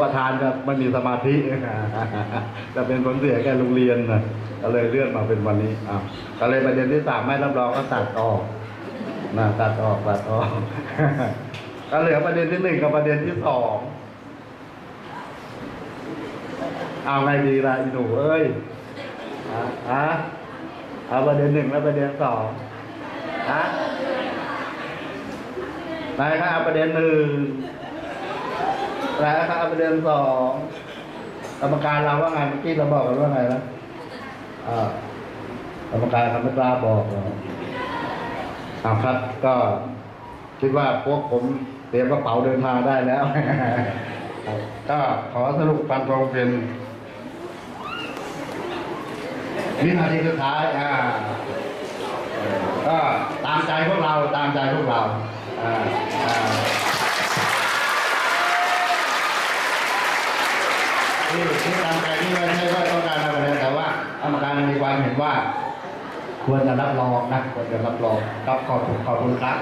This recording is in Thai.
ประธานจะไม่มีสมาธิจะเป็นผลเสียแก่โรงเรียนนะก็เลยเลื่อนมาเป็นวันนี้อะก็เลยประเด็นที่สามไม่รับรองก็ตัดออกนะตัดออกตัดออกก็เหลือประเด็นที่หนึ่งกับประเด็นที่สองเอาไงดีล่ะอีหนูเอ้ยฮะเอาประเด็นหนึ่งและประเด็นสองฮะไหนครับเอาประเด็นหนึ่ง ประเด็นสองกรรมการเราว่าไงเมื่อกี้เราบอกกันว่าไงนะอ่ากรรมการเขาไม่กล้าบอกเราอ่าครับ ก็คิดว่าพวกผมเตรียมกระเป๋าเดินทางได้แล้ว ก็ขอสรุปฟันธงเป็นวินาทีสุดท้ายอ่าก็ตามใจพวกเราตามใจพวกเราอ่าอ่า ที่ที่ตามใจที่ไม่ใช่ว่าต้องการอะไรเลยแต่ว่ากรรมการมีความเห็นว่า ควรจะรับรองนะควรจะรับรองครับขอบคุณขอบคุณครับ